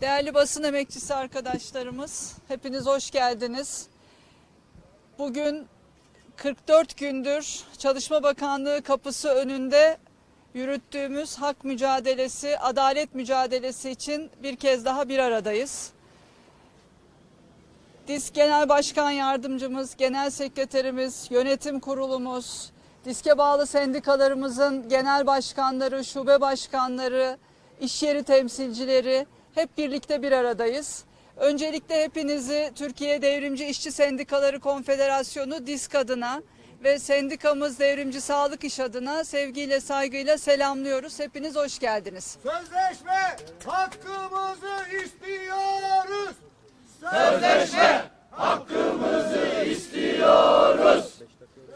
Değerli basın emekçisi arkadaşlarımız, hepiniz hoş geldiniz. Bugün 44 gündür Çalışma Bakanlığı kapısı önünde yürüttüğümüz hak mücadelesi, adalet mücadelesi için bir kez daha bir aradayız. DİSK Genel Başkan Yardımcımız, Genel Sekreterimiz, Yönetim Kurulumuz, DİSK'e bağlı sendikalarımızın genel başkanları, şube başkanları, iş yeri temsilcileri hep birlikte bir aradayız. Öncelikle hepinizi Türkiye Devrimci İşçi Sendikaları Konfederasyonu DİSK adına ve sendikamız Devrimci Sağlık İş adına sevgiyle saygıyla selamlıyoruz. Hepiniz hoş geldiniz.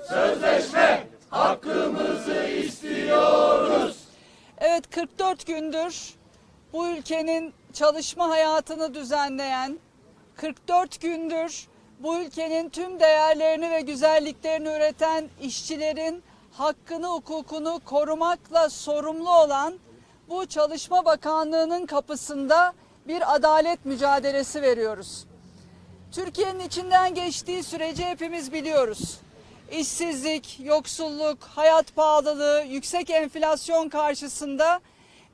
Sözleşme hakkımızı istiyoruz. Evet 44 gündür bu ülkenin çalışma hayatını düzenleyen, 44 gündür bu ülkenin tüm değerlerini ve güzelliklerini üreten işçilerin hakkını, hukukunu korumakla sorumlu olan bu Çalışma Bakanlığı'nın kapısında bir adalet mücadelesi veriyoruz. Türkiye'nin içinden geçtiği süreci hepimiz biliyoruz. İşsizlik, yoksulluk, hayat pahalılığı, yüksek enflasyon karşısında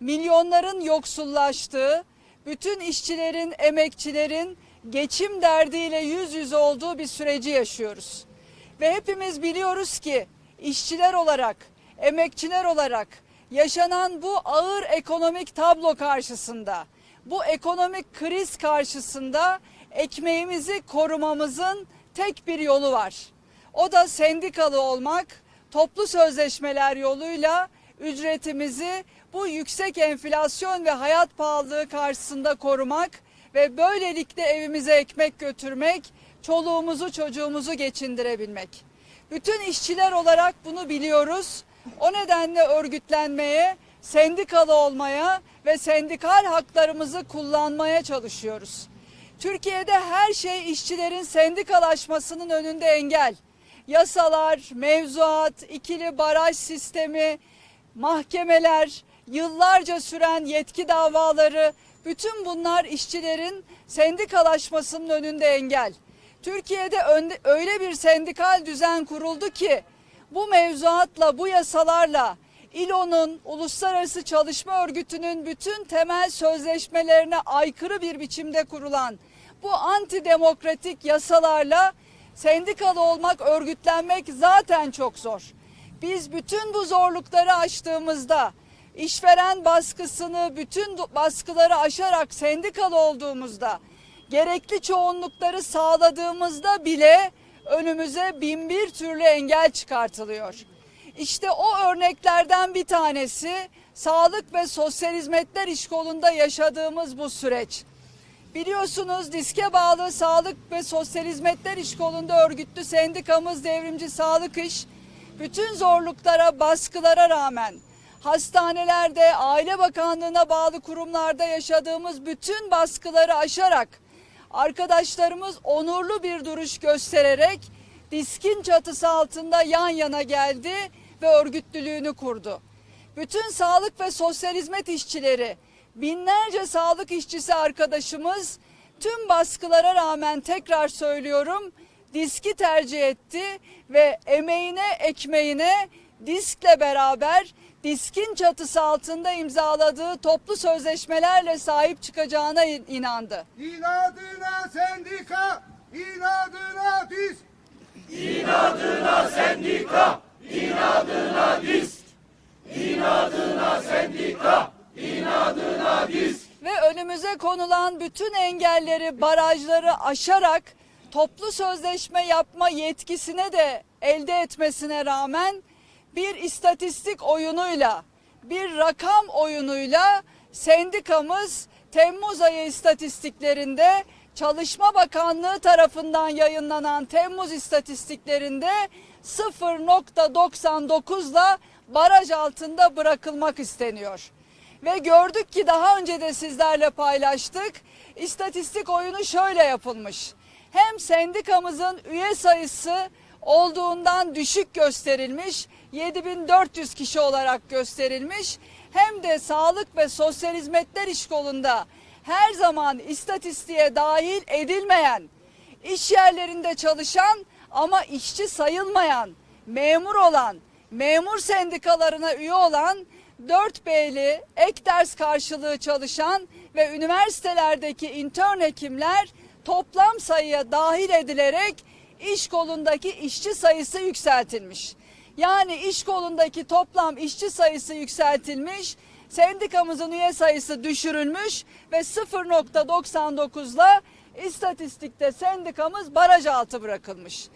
milyonların yoksullaştığı, bütün işçilerin, emekçilerin geçim derdiyle yüz yüze olduğu bir süreci yaşıyoruz. Ve hepimiz biliyoruz ki işçiler olarak, emekçiler olarak yaşanan bu ağır ekonomik tablo karşısında, bu ekonomik kriz karşısında ekmeğimizi korumamızın tek bir yolu var. O da sendikalı olmak, toplu sözleşmeler yoluyla ücretimizi bu yüksek enflasyon ve hayat pahalılığı karşısında korumak ve böylelikle evimize ekmek götürmek, çoluğumuzu çocuğumuzu geçindirebilmek. Bütün işçiler olarak bunu biliyoruz. O nedenle örgütlenmeye, sendikalı olmaya ve sendikal haklarımızı kullanmaya çalışıyoruz. Türkiye'de her şey işçilerin sendikalaşmasının önünde engel. Yasalar, mevzuat, ikili baraj sistemi, mahkemeler, yıllarca süren yetki davaları, bütün bunlar işçilerin sendikalaşmasının önünde engel. Türkiye'de öyle bir sendikal düzen kuruldu ki bu mevzuatla, bu yasalarla İLO'nun, Uluslararası Çalışma Örgütü'nün bütün temel sözleşmelerine aykırı bir biçimde kurulan bu antidemokratik yasalarla sendikalı olmak, örgütlenmek zaten çok zor. Biz bütün bu zorlukları aştığımızda, işveren baskısını, bütün baskıları aşarak sendikalı olduğumuzda, gerekli çoğunlukları sağladığımızda bile önümüze bin bir türlü engel çıkartılıyor. İşte o örneklerden bir tanesi Sağlık ve Sosyal Hizmetler İş Kolu'nda yaşadığımız bu süreç. Biliyorsunuz diske bağlı Sağlık ve Sosyal Hizmetler İş Kolu'nda örgütlü sendikamız Devrimci Sağlık İş bütün zorluklara, baskılara rağmen hastanelerde, Aile Bakanlığı'na bağlı kurumlarda yaşadığımız bütün baskıları aşarak arkadaşlarımız onurlu bir duruş göstererek diskin çatısı altında yan yana geldi ve örgütlülüğünü kurdu. Bütün sağlık ve sosyal hizmet işçileri, binlerce sağlık işçisi arkadaşımız tüm baskılara rağmen tekrar söylüyorum diski tercih etti ve emeğine ekmeğine diskle beraber diskin çatısı altında imzaladığı toplu sözleşmelerle sahip çıkacağına in- inandı. İnadına sendika, inadına diz. ve önümüze konulan bütün engelleri, barajları aşarak toplu sözleşme yapma yetkisine de elde etmesine rağmen bir istatistik oyunuyla, bir rakam oyunuyla sendikamız Temmuz ayı istatistiklerinde Çalışma Bakanlığı tarafından yayınlanan Temmuz istatistiklerinde 0.99'la baraj altında bırakılmak isteniyor. Ve gördük ki daha önce de sizlerle paylaştık. İstatistik oyunu şöyle yapılmış. Hem sendikamızın üye sayısı olduğundan düşük gösterilmiş, 7400 kişi olarak gösterilmiş. Hem de Sağlık ve Sosyal Hizmetler İş Kolu'nda her zaman istatistiğe dahil edilmeyen, iş yerlerinde çalışan ama işçi sayılmayan, memur olan, memur sendikalarına üye olan 4B'li ek ders karşılığı çalışan ve üniversitelerdeki intern hekimler toplam sayıya dahil edilerek iş kolundaki işçi sayısı yükseltilmiş. Yani iş kolundaki toplam işçi sayısı yükseltilmiş, sendikamızın üye sayısı düşürülmüş ve 0.99'la istatistikte sendikamız baraj altı bırakılmış.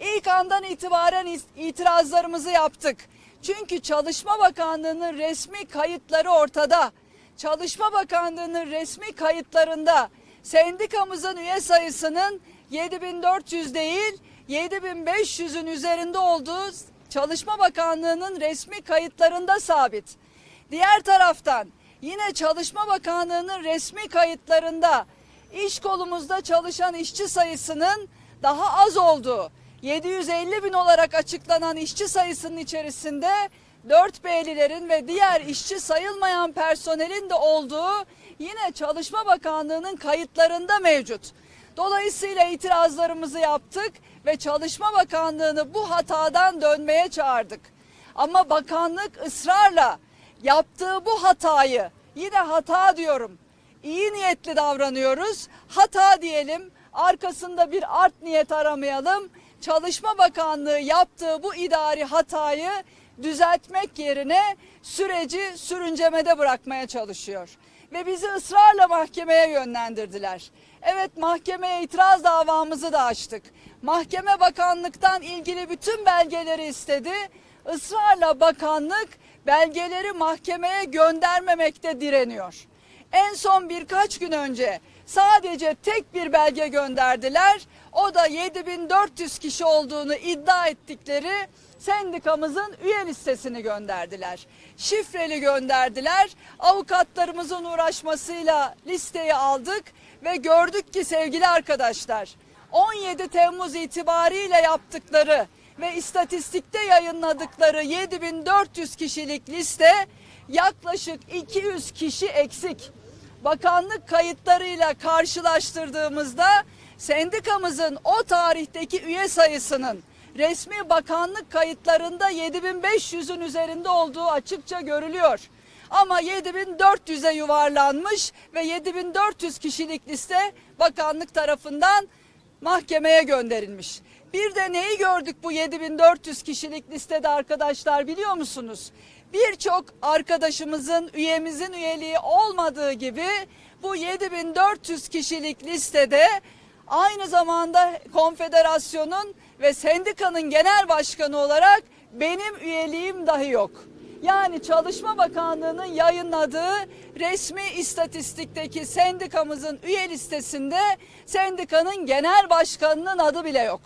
İlk andan itibaren itirazlarımızı yaptık. Çünkü Çalışma Bakanlığı'nın resmi kayıtları ortada. Çalışma Bakanlığı'nın resmi kayıtlarında sendikamızın üye sayısının 7400 değil 7500'ün üzerinde olduğu Çalışma Bakanlığı'nın resmi kayıtlarında sabit. Diğer taraftan yine Çalışma Bakanlığı'nın resmi kayıtlarında iş kolumuzda çalışan işçi sayısının daha az olduğu 750 bin olarak açıklanan işçi sayısının içerisinde 4B'lilerin ve diğer işçi sayılmayan personelin de olduğu yine Çalışma Bakanlığı'nın kayıtlarında mevcut. Dolayısıyla itirazlarımızı yaptık ve Çalışma Bakanlığı'nı bu hatadan dönmeye çağırdık. Ama bakanlık ısrarla yaptığı bu hatayı yine hata diyorum. İyi niyetli davranıyoruz. Hata diyelim. Arkasında bir art niyet aramayalım. Çalışma Bakanlığı yaptığı bu idari hatayı düzeltmek yerine süreci sürüncemede bırakmaya çalışıyor. Ve bizi ısrarla mahkemeye yönlendirdiler. Evet mahkemeye itiraz davamızı da açtık. Mahkeme bakanlıktan ilgili bütün belgeleri istedi. Israrla bakanlık belgeleri mahkemeye göndermemekte direniyor. En son birkaç gün önce sadece tek bir belge gönderdiler. O da 7400 kişi olduğunu iddia ettikleri sendikamızın üye listesini gönderdiler. Şifreli gönderdiler. Avukatlarımızın uğraşmasıyla listeyi aldık ve gördük ki sevgili arkadaşlar 17 Temmuz itibariyle yaptıkları ve istatistikte yayınladıkları 7400 kişilik liste yaklaşık 200 kişi eksik. Bakanlık kayıtlarıyla karşılaştırdığımızda sendikamızın o tarihteki üye sayısının resmi bakanlık kayıtlarında 7500'ün üzerinde olduğu açıkça görülüyor. Ama 7400'e yuvarlanmış ve 7400 kişilik liste bakanlık tarafından mahkemeye gönderilmiş. Bir de neyi gördük bu 7400 kişilik listede arkadaşlar biliyor musunuz? Birçok arkadaşımızın, üyemizin üyeliği olmadığı gibi bu 7400 kişilik listede aynı zamanda konfederasyonun ve sendikanın genel başkanı olarak benim üyeliğim dahi yok. Yani Çalışma Bakanlığı'nın yayınladığı resmi istatistikteki sendikamızın üye listesinde sendikanın genel başkanının adı bile yok.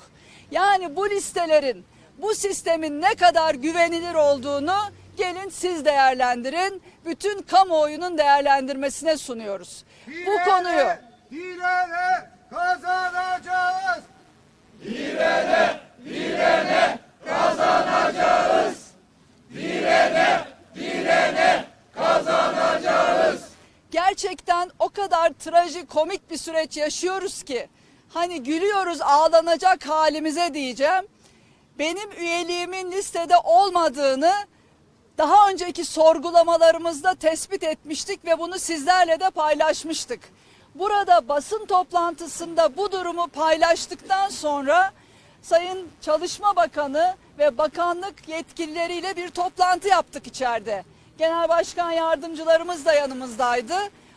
Yani bu listelerin, bu sistemin ne kadar güvenilir olduğunu gelin siz değerlendirin. Bütün kamuoyunun değerlendirmesine sunuyoruz. Bu konuyu Direne kazanacağız. Gerçekten o kadar trajikomik bir süreç yaşıyoruz ki hani gülüyoruz ağlanacak halimize diyeceğim. Benim üyeliğimin listede olmadığını daha önceki sorgulamalarımızda tespit etmiştik ve bunu sizlerle de paylaşmıştık. Burada basın toplantısında bu durumu paylaştıktan sonra Sayın Çalışma Bakanı ve bakanlık yetkilileriyle bir toplantı yaptık içeride. Genel Başkan yardımcılarımız da yanımızdaydı.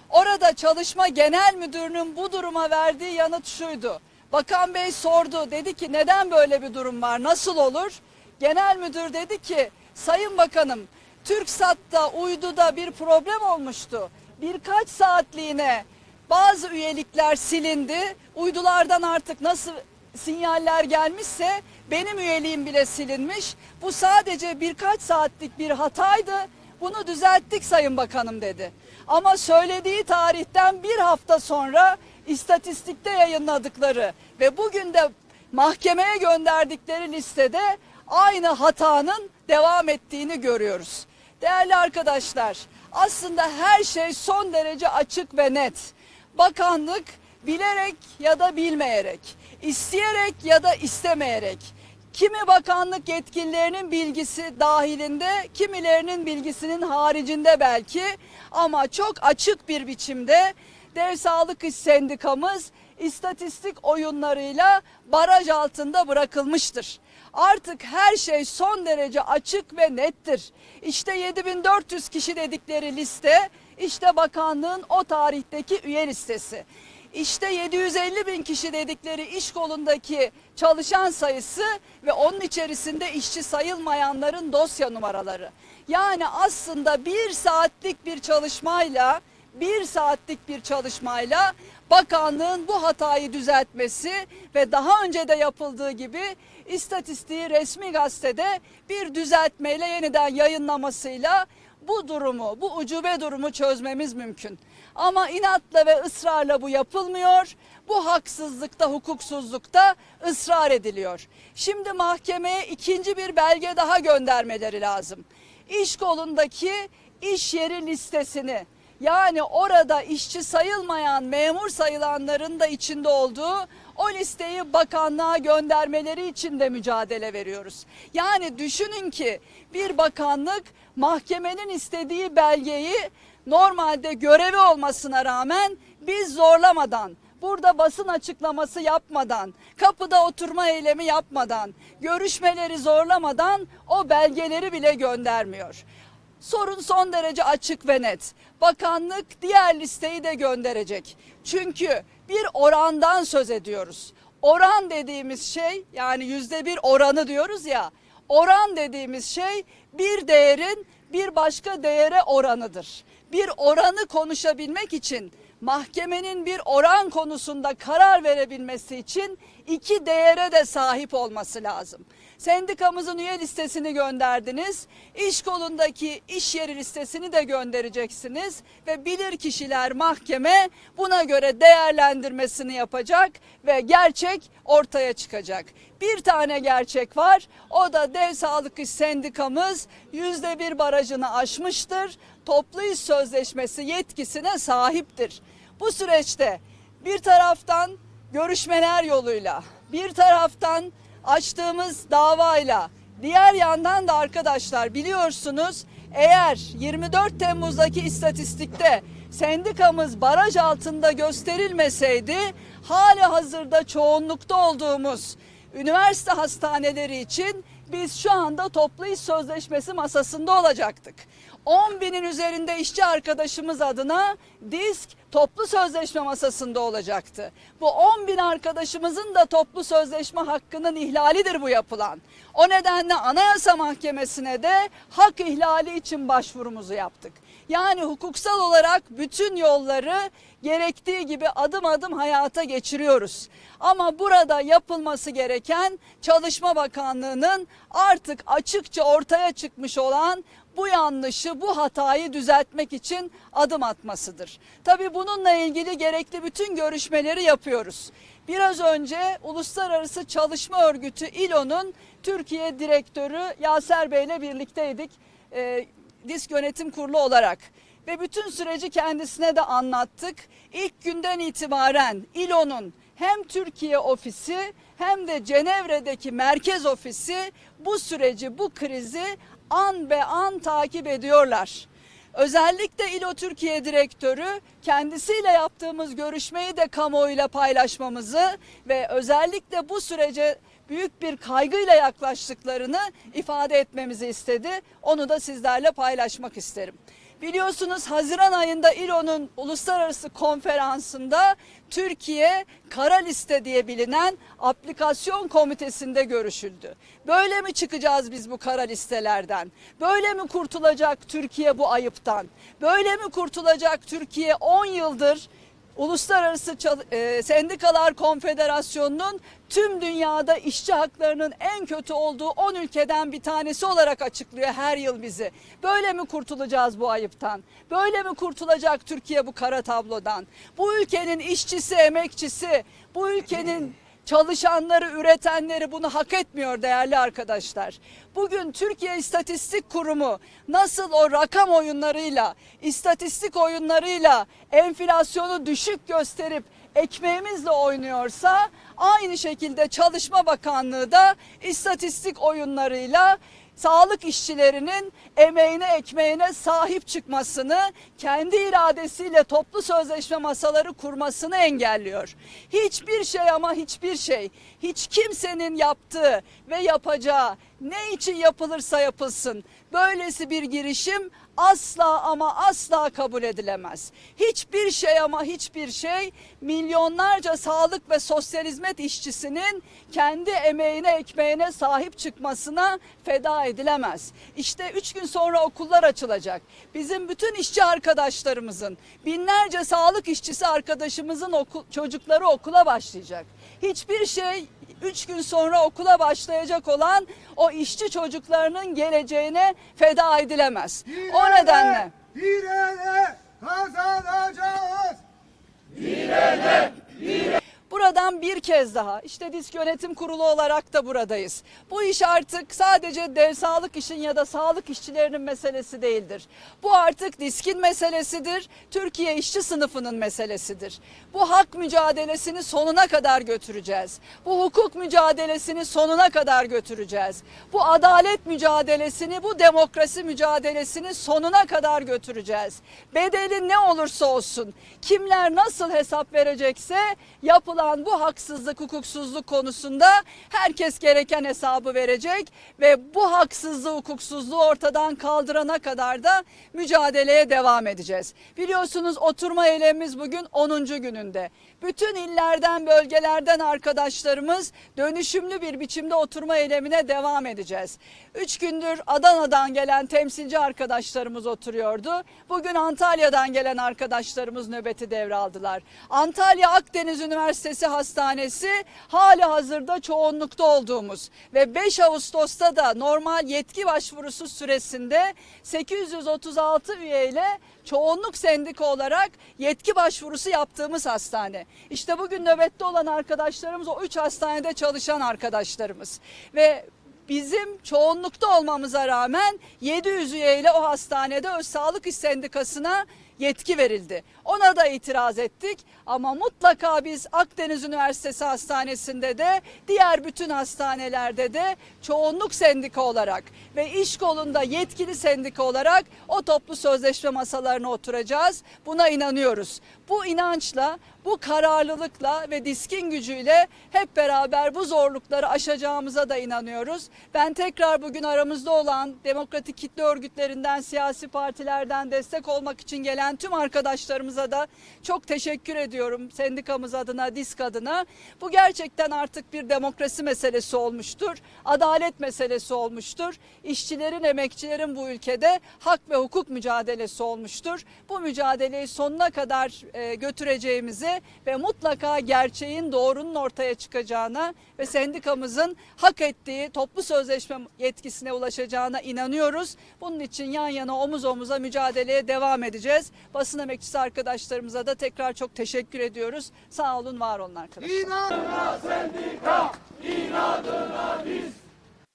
Orada Çalışma Genel Müdürü'nün bu duruma verdiği yanıt şuydu. Bakan Bey sordu dedi ki neden böyle bir durum var nasıl olur? Genel Müdür dedi ki Sayın Bakanım TürkSat'ta uyduda bir problem olmuştu. Birkaç saatliğine bazı üyelikler silindi. Uydulardan artık nasıl sinyaller gelmişse benim üyeliğim bile silinmiş. Bu sadece birkaç saatlik bir hataydı. Bunu düzelttik Sayın Bakanım dedi. Ama söylediği tarihten bir hafta sonra istatistikte yayınladıkları ve bugün de mahkemeye gönderdikleri listede aynı hatanın devam ettiğini görüyoruz. Değerli arkadaşlar, aslında her şey son derece açık ve net. bakanlık bilerek ya da bilmeyerek, isteyerek ya da istemeyerek kimi bakanlık yetkililerinin bilgisi dahilinde, kimilerinin bilgisinin haricinde belki ama çok açık bir biçimde Dev Sağlık İş Sendikamız istatistik oyunlarıyla baraj altında bırakılmıştır. Artık her şey son derece açık ve nettir. İşte 7400 kişi dedikleri liste, işte bakanlığın o tarihteki üye listesi. İşte 750 bin kişi dedikleri iş kolundaki çalışan sayısı ve onun içerisinde işçi sayılmayanların dosya numaraları. Yani aslında bir saatlik bir çalışmayla bir saatlik bir çalışmayla bakanlığın bu hatayı düzeltmesi ve daha önce de yapıldığı gibi istatistiği resmi gazetede bir düzeltmeyle yeniden yayınlamasıyla bu durumu, bu ucube durumu çözmemiz mümkün. Ama inatla ve ısrarla bu yapılmıyor. Bu haksızlıkta, hukuksuzlukta ısrar ediliyor. Şimdi mahkemeye ikinci bir belge daha göndermeleri lazım. İş kolundaki iş yeri listesini yani orada işçi sayılmayan memur sayılanların da içinde olduğu o listeyi bakanlığa göndermeleri için de mücadele veriyoruz. Yani düşünün ki bir bakanlık mahkemenin istediği belgeyi normalde görevi olmasına rağmen biz zorlamadan burada basın açıklaması yapmadan, kapıda oturma eylemi yapmadan, görüşmeleri zorlamadan o belgeleri bile göndermiyor. Sorun son derece açık ve net. Bakanlık diğer listeyi de gönderecek. Çünkü bir orandan söz ediyoruz. Oran dediğimiz şey yani yüzde bir oranı diyoruz ya. Oran dediğimiz şey bir değerin bir başka değere oranıdır. Bir oranı konuşabilmek için mahkemenin bir oran konusunda karar verebilmesi için iki değere de sahip olması lazım. Sendikamızın üye listesini gönderdiniz. İş kolundaki iş yeri listesini de göndereceksiniz ve bilir kişiler mahkeme buna göre değerlendirmesini yapacak ve gerçek ortaya çıkacak. Bir tane gerçek var. O da Dev Sağlık İş Sendikamız yüzde bir barajını aşmıştır. Toplu iş sözleşmesi yetkisine sahiptir. Bu süreçte bir taraftan görüşmeler yoluyla, bir taraftan açtığımız davayla, diğer yandan da arkadaşlar biliyorsunuz eğer 24 Temmuz'daki istatistikte sendikamız baraj altında gösterilmeseydi hali hazırda çoğunlukta olduğumuz üniversite hastaneleri için biz şu anda toplu iş sözleşmesi masasında olacaktık. 10 binin üzerinde işçi arkadaşımız adına disk toplu sözleşme masasında olacaktı. Bu 10 bin arkadaşımızın da toplu sözleşme hakkının ihlalidir bu yapılan. O nedenle Anayasa Mahkemesi'ne de hak ihlali için başvurumuzu yaptık. Yani hukuksal olarak bütün yolları gerektiği gibi adım adım hayata geçiriyoruz. Ama burada yapılması gereken Çalışma Bakanlığı'nın artık açıkça ortaya çıkmış olan bu yanlışı, bu hatayı düzeltmek için adım atmasıdır. Tabii bununla ilgili gerekli bütün görüşmeleri yapıyoruz. Biraz önce Uluslararası Çalışma Örgütü İLO'nun Türkiye Direktörü Yaser Bey ile birlikteydik. Ee, disk yönetim kurulu olarak ve bütün süreci kendisine de anlattık. İlk günden itibaren İLO'nun hem Türkiye ofisi hem de Cenevre'deki merkez ofisi bu süreci, bu krizi an be an takip ediyorlar. Özellikle İLO Türkiye Direktörü kendisiyle yaptığımız görüşmeyi de kamuoyuyla paylaşmamızı ve özellikle bu sürece büyük bir kaygıyla yaklaştıklarını ifade etmemizi istedi. Onu da sizlerle paylaşmak isterim. Biliyorsunuz Haziran ayında İLO'nun uluslararası konferansında Türkiye kara liste diye bilinen aplikasyon komitesinde görüşüldü. Böyle mi çıkacağız biz bu kara listelerden? Böyle mi kurtulacak Türkiye bu ayıptan? Böyle mi kurtulacak Türkiye 10 yıldır Uluslararası e, Sendikalar Konfederasyonu'nun tüm dünyada işçi haklarının en kötü olduğu 10 ülkeden bir tanesi olarak açıklıyor her yıl bizi. Böyle mi kurtulacağız bu ayıptan? Böyle mi kurtulacak Türkiye bu kara tablodan? Bu ülkenin işçisi, emekçisi, bu ülkenin çalışanları, üretenleri bunu hak etmiyor değerli arkadaşlar. Bugün Türkiye İstatistik Kurumu nasıl o rakam oyunlarıyla, istatistik oyunlarıyla enflasyonu düşük gösterip ekmeğimizle oynuyorsa aynı şekilde Çalışma Bakanlığı da istatistik oyunlarıyla sağlık işçilerinin emeğine ekmeğine sahip çıkmasını kendi iradesiyle toplu sözleşme masaları kurmasını engelliyor. Hiçbir şey ama hiçbir şey hiç kimsenin yaptığı ve yapacağı ne için yapılırsa yapılsın böylesi bir girişim asla ama asla kabul edilemez. Hiçbir şey ama hiçbir şey milyonlarca sağlık ve sosyal hizmet işçisinin kendi emeğine ekmeğine sahip çıkmasına feda edilemez. İşte üç gün sonra okullar açılacak. Bizim bütün işçi arkadaşlarımızın, binlerce sağlık işçisi arkadaşımızın okul, çocukları okula başlayacak. Hiçbir şey üç gün sonra okula başlayacak olan o işçi çocuklarının geleceğine feda edilemez. O nedenle Direne kazanacağız. Buradan bir kez daha işte disk yönetim kurulu olarak da buradayız. Bu iş artık sadece dev sağlık işin ya da sağlık işçilerinin meselesi değildir. Bu artık diskin meselesidir. Türkiye işçi sınıfının meselesidir. Bu hak mücadelesini sonuna kadar götüreceğiz. Bu hukuk mücadelesini sonuna kadar götüreceğiz. Bu adalet mücadelesini, bu demokrasi mücadelesini sonuna kadar götüreceğiz. Bedeli ne olursa olsun, kimler nasıl hesap verecekse yapılan bu haksızlık, hukuksuzluk konusunda herkes gereken hesabı verecek ve bu haksızlığı, hukuksuzluğu ortadan kaldırana kadar da mücadeleye devam edeceğiz. Biliyorsunuz oturma eylemimiz bugün 10. gününde. Bütün illerden, bölgelerden arkadaşlarımız dönüşümlü bir biçimde oturma eylemine devam edeceğiz. Üç gündür Adana'dan gelen temsilci arkadaşlarımız oturuyordu. Bugün Antalya'dan gelen arkadaşlarımız nöbeti devraldılar. Antalya Akdeniz Üniversitesi Hastanesi hali hazırda çoğunlukta olduğumuz ve 5 Ağustos'ta da normal yetki başvurusu süresinde 836 üyeyle çoğunluk sendika olarak yetki başvurusu yaptığımız hastane. İşte bugün nöbette olan arkadaşlarımız o 3 hastanede çalışan arkadaşlarımız ve bizim çoğunlukta olmamıza rağmen 700 üyeyle o hastanede Öz Sağlık İş Sendikası'na yetki verildi. Ona da itiraz ettik ama mutlaka biz Akdeniz Üniversitesi Hastanesi'nde de diğer bütün hastanelerde de çoğunluk sendika olarak ve iş kolunda yetkili sendika olarak o toplu sözleşme masalarına oturacağız. Buna inanıyoruz. Bu inançla, bu kararlılıkla ve diskin gücüyle hep beraber bu zorlukları aşacağımıza da inanıyoruz. Ben tekrar bugün aramızda olan demokratik kitle örgütlerinden, siyasi partilerden destek olmak için gelen tüm arkadaşlarımıza da çok teşekkür ediyorum. Sendikamız adına, disk adına. Bu gerçekten artık bir demokrasi meselesi olmuştur. Adalet meselesi olmuştur. İşçilerin, emekçilerin bu ülkede hak ve hukuk mücadelesi olmuştur. Bu mücadeleyi sonuna kadar e, ve mutlaka gerçeğin doğrunun ortaya çıkacağına ve sendikamızın hak ettiği toplu sözleşme yetkisine ulaşacağına inanıyoruz. Bunun için yan yana omuz omuza mücadeleye devam edeceğiz. Basın emekçisi arkadaşlarımıza da tekrar çok teşekkür ediyoruz. Sağ olun, var olun arkadaşlar. İnan. Sendika inadına biz